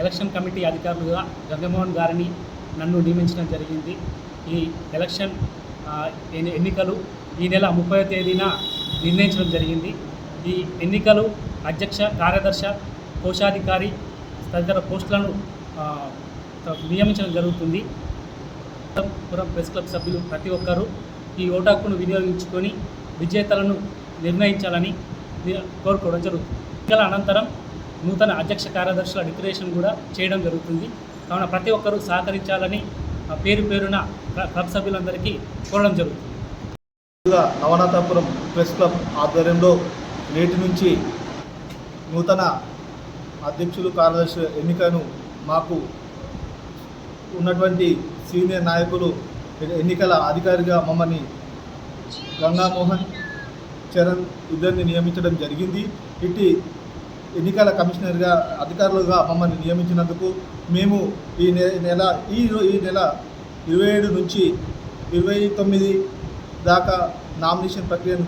Election committee అధికారులుగా జగన్మోహన్ గారిని నన్ను నియమించడం జరిగింది. ఈ ఎలక్షన్ ఎన్నికలు ఈ నెల ముప్పై తేదీన నిర్ణయించడం జరిగింది. ఈ ఎన్నికలు అధ్యక్ష కార్యదర్శ కోశాధికారి తదితర పోస్టులను నియమించడం జరుగుతుంది. పురం ప్రెస్ క్లబ్ సభ్యులు ప్రతి ఒక్కరూ ఈ ఓటు హక్కును వినియోగించుకొని విజేతలను నిర్ణయించాలని కోరుకోవడం జరుగుతుంది. ఎన్నికల అనంతరం నూతన అధ్యక్ష కార్యదర్శుల డిక్లరేషన్ కూడా చేయడం జరుగుతుంది. కావున ప్రతి ఒక్కరూ సహకరించాలని ఆ, పేరు పేరున క్లబ్ సభ్యులందరికీ కోరడం జరుగుతుంది. నవనాథాపురం నవనాథపురం ప్రెస్ క్లబ్ ఆధ్వర్యంలో నేటి నుంచి నూతన అధ్యక్షులు కార్యదర్శి ఎన్నికను మాకు ఉన్నటువంటి సీనియర్ నాయకులు ఎన్నికల అధికారిగా మమ్మల్ని గంగామోహన్ చరణ్ ఇద్దరిని నియమించడం జరిగింది. ఇట్టి ఎన్నికల కమిషనర్గా అధికారులుగా మమ్మల్ని నియమించినందుకు మేము ఈ నె- నెల ఈ ఈ నెల ఇరవై ఏడు నుంచి ఇరవై తొమ్మిది దాకా నామినేషన్ ప్రక్రియను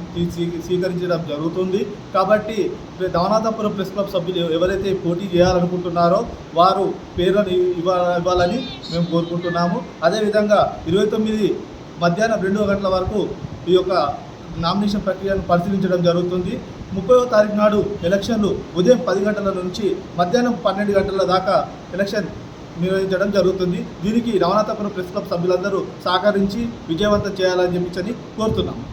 స్వీకరించడం జరుగుతుంది. కాబట్టి దవనాథపురం ప్రెస్ క్లబ్ సభ్యులు ఎవరైతే పోటీ చేయాలనుకుంటున్నారో వారు పేర్లను ఇవ్వాలని మేము కోరుకుంటున్నాము. అదేవిధంగా ఇరవై తొమ్మిది మధ్యాహ్నం రెండు గంటల వరకు ఈ యొక్క నామినేషన్ ప్రక్రియను పరిశీలించడం జరుగుతుంది. ముప్పైవ తారీఖు నాడు ఎలక్షన్లు ఉదయం పది గంటల నుంచి మధ్యాహ్నం పన్నెండు గంటల దాకా ఎలక్షన్ నిర్వహించడం జరుగుతుంది. దీనికి నవనాథపురం ప్రెస్ క్లబ్ సభ్యులందరూ సహకరించి విజయవంతం చేయాలని చెప్పించని కోరుతున్నాము